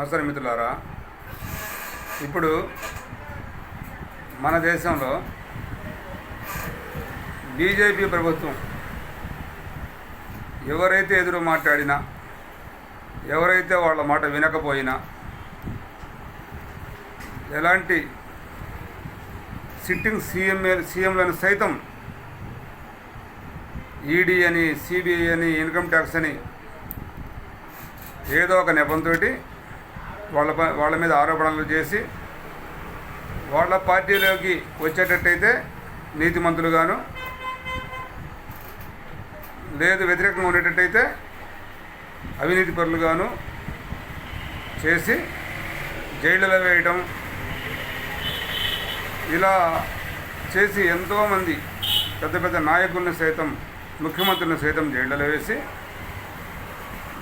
నమస్కారం మిత్రులారా ఇప్పుడు మన దేశంలో బీజేపీ ప్రభుత్వం ఎవరైతే ఎదురు మాట్లాడినా ఎవరైతే వాళ్ళ మాట వినకపోయినా ఎలాంటి సిట్టింగ్ సీఎం సీఎంలను సైతం ఈడీ అని సిబిఐ అని ఇన్కమ్ ట్యాక్స్ అని ఏదో ఒక నెపంతో వాళ్ళ ప- వాళ్ళ మీద ఆరోపణలు చేసి వాళ్ళ పార్టీలోకి వచ్చేటట్టయితే నీతిమంతులుగాను లేదు వ్యతిరేకంగా ఉండేటట్టయితే అవినీతి పరులుగాను చేసి జైళ్ళలో వేయటం ఇలా చేసి ఎంతోమంది పెద్ద పెద్ద నాయకులను సైతం ముఖ్యమంత్రులను సైతం జైళ్ళలో వేసి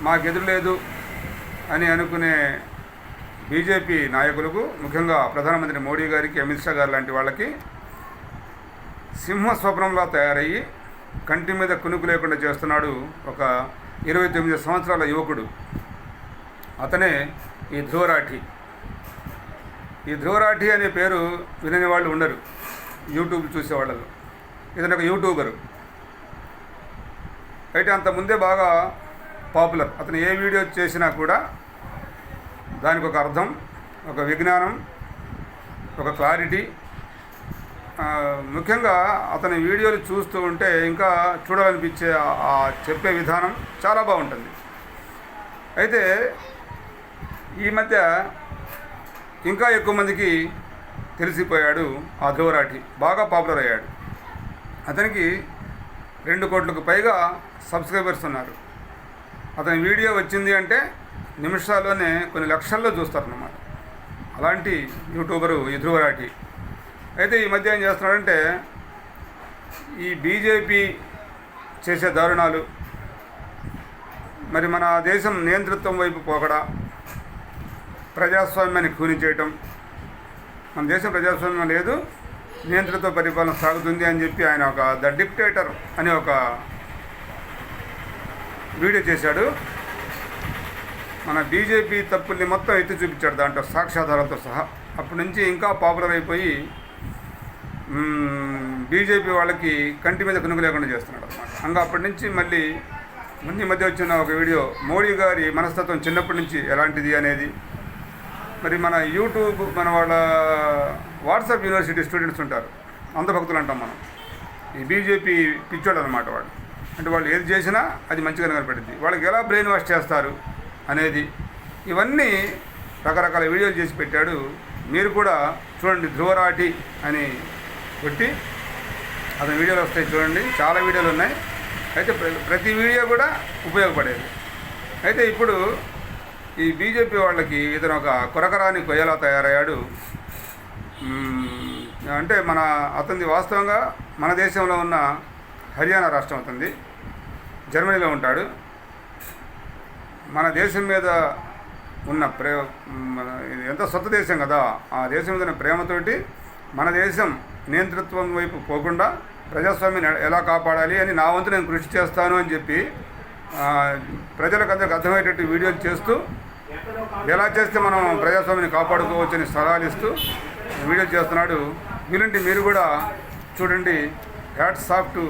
మాకెదురు లేదు అని అనుకునే బీజేపీ నాయకులకు ముఖ్యంగా ప్రధానమంత్రి మోడీ గారికి అమిత్ షా గారు లాంటి వాళ్ళకి సింహ స్వప్నంలా తయారయ్యి కంటి మీద కునుకు లేకుండా చేస్తున్నాడు ఒక ఇరవై తొమ్మిది సంవత్సరాల యువకుడు. అతనే ఈ ధ్రువరాఠి. ఈ ధ్రువరాఠి అనే పేరు వినని వాళ్ళు ఉండరు. యూట్యూబ్ చూసేవాళ్ళలో ఇతను ఒక యూట్యూబరు. అయితే అంత ముందే బాగా పాపులర్. అతను ఏ వీడియో చేసినా కూడా దానికి ఒక అర్థం ఒక విజ్ఞానం ఒక క్లారిటీ. ముఖ్యంగా అతని వీడియోలు చూస్తూ ఉంటే ఇంకా చూడాలనిపించే ఆ- ఆ చెప్పే విధానం చాలా బాగుంటుంది. అయితే ఈ మధ్య ఇంకా ఎక్కువ మందికి తెలిసిపోయాడు ఆ ధ్రువరాఠి బాగా పాపులర్ అయ్యాడు. అతనికి రెండు కోట్లకు పైగా సబ్స్క్రైబర్స్ ఉన్నారు. అతని వీడియో వచ్చింది అంటే నిమిషాల్లోనే కొన్ని లక్షల్లో చూస్తారన్నమాట. అలాంటి యూట్యూబరు ఈ ధ్రువరాఠి అయితే ఈ మధ్య ఏం చేస్తున్నాడంటే ఈ బీజేపీ చేసే దారుణాలు మరి మన దేశం నియంతృత్వం వైపు పోకడా ప్రజాస్వామ్యాన్ని కూని చేయటం మన దేశం ప్రజాస్వామ్యం లేదు నియంత్రిత పరిపాలన సాగుతుంది అని చెప్పి ఆయన ఒక ద డిక్టేటర్ అనే ఒక వీడియో చేశాడు. మన బీజేపీ తప్పుల్ని మొత్తం ఎత్తి చూపించాడు దాంట్లో సాక్ష్యాధారాలతో సహా. అప్పటి నుంచి ఇంకా పాపులర్ అయిపోయి బీజేపీ వాళ్ళకి కంటి మీద కనుక లేకుండా చేస్తున్నాడు అనమాట ఇంకా అప్పటి నుంచి మళ్ళీ ముందు మధ్య వచ్చిన ఒక వీడియో మోడీ గారి మనస్తత్వం చిన్నప్పటి నుంచి ఎలాంటిది అనేది. మరి మన యూట్యూబ్ మన వాళ్ళ వాట్సాప్ యూనివర్సిటీ స్టూడెంట్స్ ఉంటారు అంధభక్తులు అంటాం మనం. ఈ బీజేపీ పిచ్చోడు అనమాట వాడు అంటే వాళ్ళు ఏది చేసినా అది మంచిగా కనపడుద్ది. వాళ్ళకి ఎలా బ్రెయిన్ వాష్ చేస్తారు? అనేది ఇవన్నీ రకరకాల వీడియోలు చేసి పెట్టాడు. మీరు కూడా చూడండి ధ్రువరాటి అని కొట్టి అతని వీడియోలు వస్తాయి చూడండి. చాలా వీడియోలు ఉన్నాయి. అయితే ప్ర- ప్రతి వీడియో కూడా ఉపయోగపడేది. అయితే ఇప్పుడు ఈ బీజేపీ వాళ్ళకి ఇతను ఒక కొరకరాని కొయ్యలా తయారయ్యాడు. అంటే మన అతనిది వాస్తవంగా మన దేశంలో ఉన్న హర్యానా రాష్ట్రం అతనిది. జర్మనీలో ఉంటాడు. మన దేశం మీద ఉన్న ప్రే ఎంత సొంత దేశం కదా ఆ దేశం మీద ఉన్న ప్రేమతోటి మన దేశం నియంతృత్వం వైపు పోకుండా ప్రజాస్వామ్యం ఎలా కాపాడాలి అని నా వంతు నేను కృషి చేస్తాను అని చెప్పి ప్రజలకు అందరికి అర్థమయ్యేటట్టు వీడియోలు చేస్తూ ఎలా చేస్తే మనం ప్రజాస్వామ్యాన్ని కాపాడుకోవచ్చని సలహాలు ఇస్తూ వీడియో చేస్తున్నాడు. వీలుంటే మీరు కూడా చూడండి. Hats off to